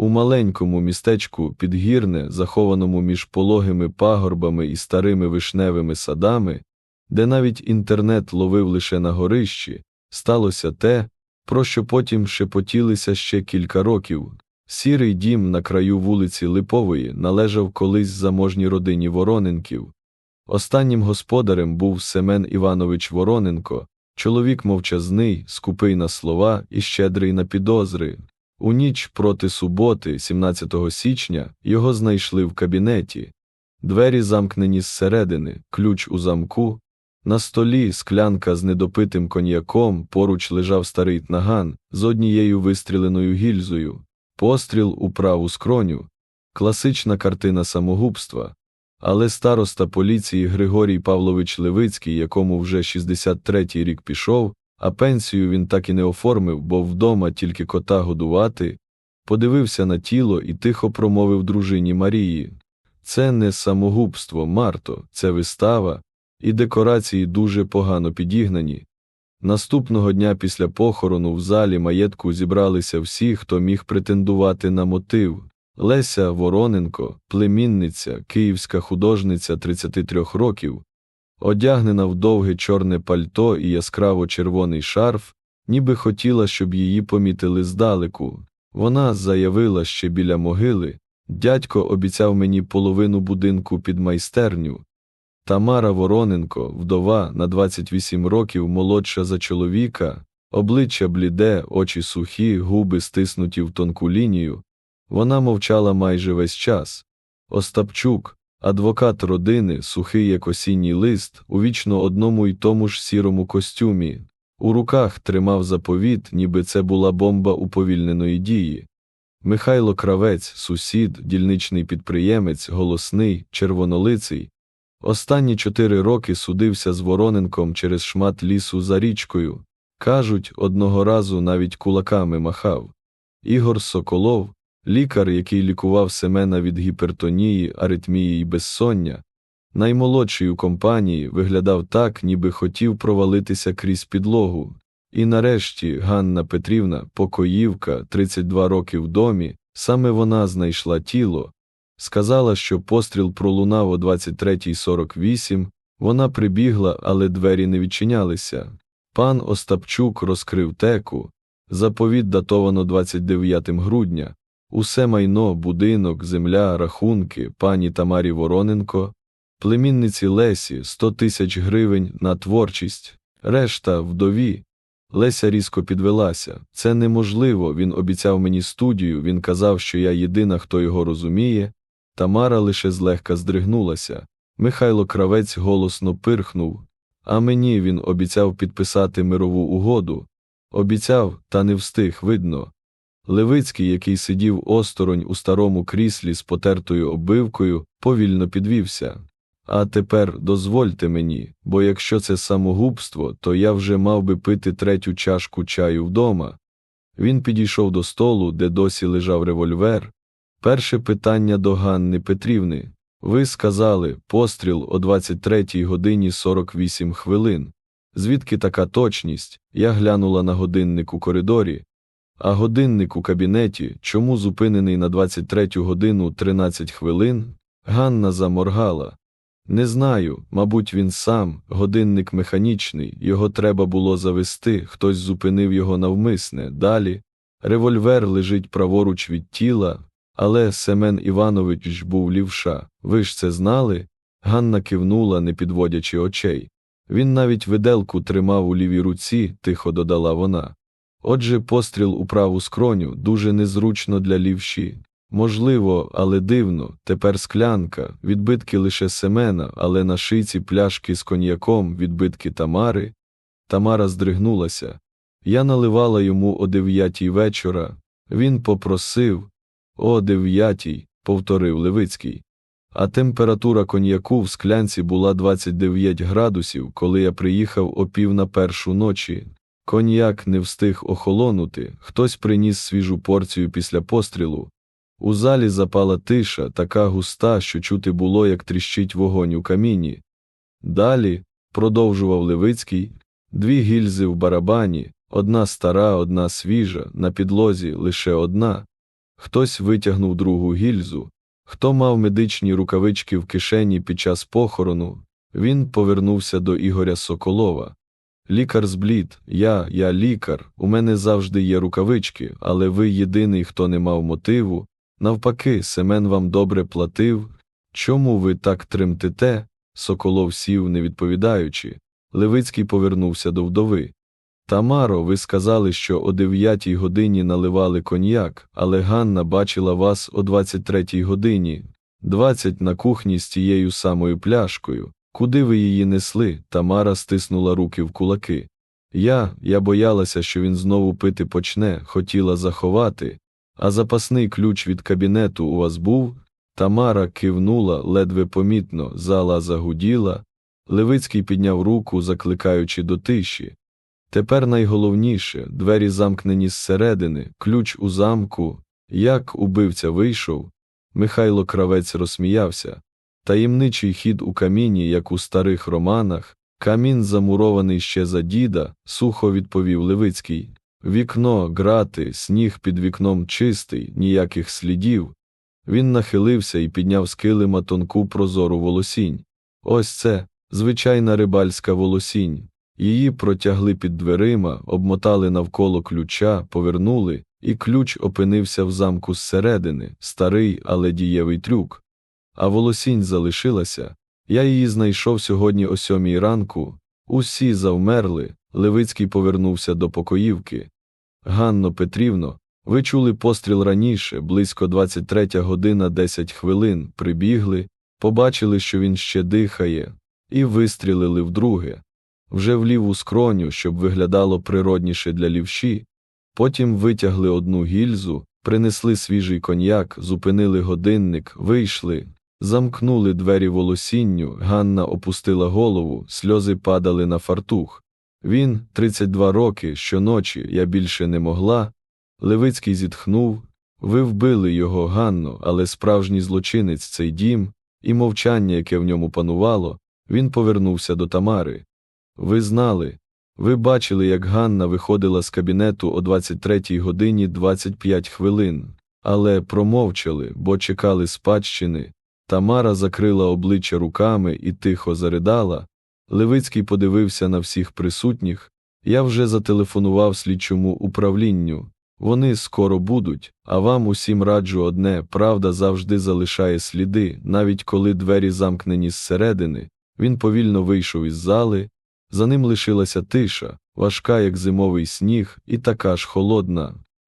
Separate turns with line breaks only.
У маленькому містечку Підгірне, захованому між пологими пагорбами і старими вишневими садами, де навіть інтернет ловив лише на горищі, сталося те, про що потім шепотілися ще кілька років. Сірий дім на краю вулиці Липової належав колись заможній родині Вороненків. Останнім господарем був Семен Іванович Вороненко, чоловік мовчазний, скупий на слова і щедрий на підозри. У ніч проти суботи, 17 січня, його знайшли в кабінеті. Двері замкнені зсередини, ключ у замку. На столі склянка з недопитим коньяком, поруч лежав старий наган з однією вистріленою гільзою, постріл у праву скроню, класична картина самогубства. Але староста поліції Григорій Павлович Левицький, якому вже 63-й рік пішов, а пенсію він так і не оформив, бо вдома тільки кота годувати, подивився на тіло і тихо промовив дружині Марії. Це не самогубство, Марто, це вистава, і декорації дуже погано підігнані. Наступного дня після похорону в залі маєтку зібралися всі, хто міг претендувати на мотив. Леся Вороненко, племінниця, київська художниця 33 років, одягнена в довге чорне пальто і яскраво червоний шарф, ніби хотіла, щоб її помітили здалеку. Вона заявила ще біля могили дядько обіцяв мені половину будинку під майстерню. Тамара Вороненко, вдова на 28 років молодша за чоловіка, обличчя бліде, очі сухі, губи стиснуті в тонку лінію. Вона мовчала майже весь час. Остапчук, адвокат родини, сухий як осінній лист, у вічно одному й тому ж сірому костюмі, у руках тримав заповіт, ніби це була бомба уповільненої дії. Михайло Кравець, сусід, дільничний підприємець, голосний, червонолиций. Останні чотири роки судився з Вороненком через шмат лісу за річкою. Кажуть, одного разу навіть кулаками махав. Ігор Соколов, лікар, який лікував Семена від гіпертонії, аритмії і безсоння, наймолодший у компанії виглядав так, ніби хотів провалитися крізь підлогу. І нарешті Ганна Петрівна, покоївка, 32 роки в домі, саме вона знайшла тіло. Сказала, що постріл пролунав о 23.48, вона прибігла, але двері не відчинялися. Пан Остапчук розкрив теку. Заповіт датовано 29 грудня. Усе майно, будинок, земля, рахунки, пані Тамарі Вороненко, племінниці Лесі 100 тисяч гривень на творчість, решта вдові. Леся різко підвелася. Це неможливо. Він обіцяв мені студію, він казав, що я єдина, хто його розуміє. Тамара лише злегка здригнулася. Михайло Кравець голосно пирхнув. А мені він обіцяв підписати мирову угоду. Обіцяв, та не встиг, видно. Левицький, який сидів осторонь у старому кріслі з потертою оббивкою, повільно підвівся. А тепер дозвольте мені, бо якщо це самогубство, то я вже мав би пити третю чашку чаю вдома. Він підійшов до столу, де досі лежав револьвер. Перше питання до Ганни Петрівни. Ви сказали постріл о 23 годині 48 хвилин. Звідки така точність? Я глянула на годинник у коридорі. А годинник у кабінеті, чому зупинений на 23 годину 13 хвилин? Ганна заморгала. Не знаю, мабуть, він сам, годинник механічний, його треба було завести, хтось зупинив його навмисне. Далі. Револьвер лежить праворуч від тіла, але Семен Іванович був лівша. Ви ж це знали? Ганна кивнула, не підводячи очей. Він навіть виделку тримав у лівій руці, тихо додала вона. Отже, постріл у праву скроню дуже незручно для лівші. Можливо, але дивно, тепер склянка, відбитки лише Семена, але на шийці пляшки з коньяком, відбитки Тамари. Тамара здригнулася. Я наливала йому о дев'ятій вечора. Він попросив о дев'ятій, повторив Левицький. А температура коньяку в склянці була 29 градусів, коли я приїхав о пів на першу ночі. Коньяк не встиг охолонути, хтось приніс свіжу порцію після пострілу. У залі запала тиша, така густа, що чути було, як тріщить вогонь у каміні. Далі, продовжував Левицький, дві гільзи в барабані, одна стара, одна свіжа, на підлозі лише одна. Хтось витягнув другу гільзу, хто мав медичні рукавички в кишені під час похорону, він повернувся до Ігоря Соколова. Лікар зблід, я, я лікар, у мене завжди є рукавички, але ви єдиний, хто не мав мотиву. Навпаки, Семен вам добре платив. Чому ви так тремтите? Соколов сів, не відповідаючи. Левицький повернувся до вдови. Тамаро, ви сказали, що о дев'ятій годині наливали коньяк, але Ганна бачила вас о двадцять третій годині, двадцять на кухні з тією самою пляшкою. Куди ви її несли? Тамара стиснула руки в кулаки. Я, я боялася, що він знову пити почне, хотіла заховати. А запасний ключ від кабінету у вас був? Тамара кивнула, ледве помітно, зала загуділа. Левицький підняв руку, закликаючи до тиші. Тепер найголовніше двері замкнені зсередини, ключ у замку. Як убивця вийшов? Михайло Кравець розсміявся. Таємничий хід у каміні, як у старих романах, камін замурований ще за діда, сухо відповів Левицький. Вікно, грати, сніг під вікном чистий, ніяких слідів. Він нахилився і підняв з килима тонку прозору волосінь. Ось це, звичайна рибальська волосінь. Її протягли під дверима, обмотали навколо ключа, повернули, і ключ опинився в замку зсередини, старий, але дієвий трюк. А волосінь залишилася. Я її знайшов сьогодні о сьомій ранку. Усі завмерли. Левицький повернувся до покоївки. Ганно Петрівно, ви чули постріл раніше, близько 23 година 10 хвилин, прибігли, побачили, що він ще дихає, і вистрілили вдруге. Вже в ліву скроню, щоб виглядало природніше для лівші. Потім витягли одну гільзу, принесли свіжий коньяк, зупинили годинник, вийшли, замкнули двері волосінню, Ганна опустила голову, сльози падали на фартух. Він, 32 роки, щоночі, я більше не могла. Левицький зітхнув. Ви вбили його, Ганно, але справжній злочинець цей дім, і мовчання, яке в ньому панувало, він повернувся до Тамари. Ви знали, ви бачили, як Ганна виходила з кабінету о 23 годині 25 хвилин, але промовчали, бо чекали спадщини. Тамара закрила обличчя руками і тихо заридала. Левицький подивився на всіх присутніх. Я вже зателефонував слідчому управлінню. Вони скоро будуть, а вам усім раджу одне правда завжди залишає сліди, навіть коли двері замкнені зсередини. Він повільно вийшов із зали. За ним лишилася тиша, важка, як зимовий сніг, і така ж холодна.